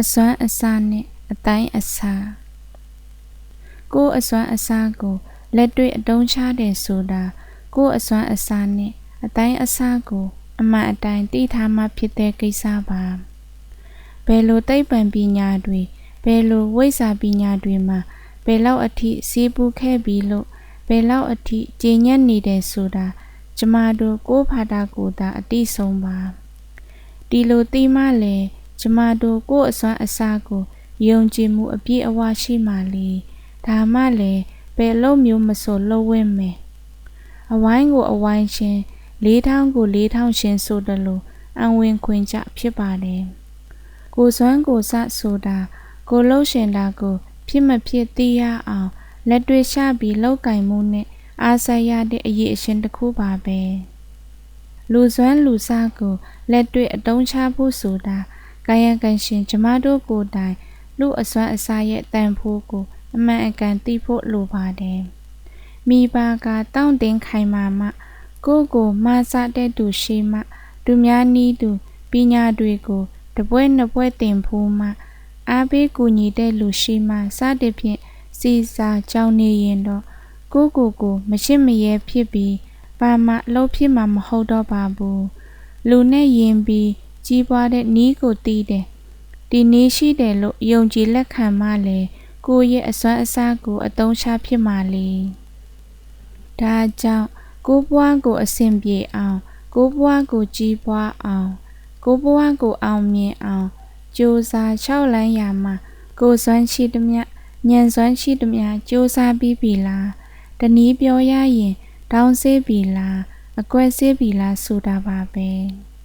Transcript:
အစွမ်းအစနှင့်အတိုင်းအစာကိုယ်အစွမ်းအစာကိုလက်တွေ့အတုံးချတယ်ဆိုတာကိုယ်အစွမ်းအစာနှင့်အတိုင်းအစာကို အမှန်အတိုင်းသိထားမှဖြစ်တဲ့ကိစ္စပါဘယ်လိုသိပ္ပံပညာတွေဘယ်လိုဝိဇ္ဇာပညာတွေမှာဘယ်လောက်အထိစီးပူးခဲ့ပြီးလို့ဘယ်လောက်အထိကျဉ်ညက်နေတယ်ဆိုတာကျမတို့ကိုယ်ဖာတာကိုသာအတိဆုံးပါဒီလိုသိမှလည်း ကျမတို့ကိုယ့်အစွမ်းအစကိုယုံကြည်မှုအပြည့်အဝရှိမှလေဒါမှလည်းဘယ်လုံးမျိုးမဆိုလှုပ်ဝင့်မယ်အဝိုင်းကိုအဝိုင်းချင်းလေးထောင်းကိုလေးထောင်းချင်းဆိုတယ်လို့အဝင်ခွင်ကြဖြစ်ပါတယ်ကိုစွမ်းကိုစဆိုတာကိုလှုပ်ရှင်တာကိုဖြစ်မဖြစ်သိရအောင်လက်တွေ့ချပြီးလောက်ကင်မှုနဲ့အားဆက်ရတဲ့အရေးအရှင်တစ်ခုပါပဲလူစွမ်းလူစားကိုလက်တွေ့အတုံးချဖို့ဆိုတာ ကာယကံရှင်ကျမတို့ကိုယ်တိုင်လူအစွမ်းအစားရဲ့တန်ဖိုးကို အမှန်အကန်သိဖို့လိုပါတယ်မိဘကတောင့်တင်းခိုင်မာမှ ကိုယ့်ကိုမဆတဲ့သူရှိမှ သူများနီးသူပညာတွေကိုတပွဲနှစ်ပွဲတင်ဖို့မှအားပေးကူညီတဲ့လူရှိမှစသည်ဖြင့်စီစာကြောင်းနေရင်တော့ကိုကိုကိုမရှိမရဲဖြစ်ပြီးပါမလှုပ်ဖြစ်မှာမဟုတ်တော့ပါဘူးလူနဲ့ယင်ပြီး ကြီးပွားတဲ့နီးကိုတီးတယ်ဒီနီးရှိတယ်လို့ယုံကြည်လက်ခံမှလေကိုရဲ့အစွမ်းအစားကိုအတုံးချဖြစ်မှလေဒါကြောင့်ကိုဘွားကိုအစဉ်ပြေအောင်ကိုဘွားကိုကြီးပွားအောင်ကိုဘွားကိုအောင်မြင်အောင်ကြိုးစား၆လန်းရာမှာကိုစွမ်းရှိသမျှညံစွမ်းရှိသမျှကြိုးစားပြီးပြီလားတနည်းပြောရရင်တောင်းစေးပြီလားအကွက်စေးပြီလားဆိုတာပါပဲ။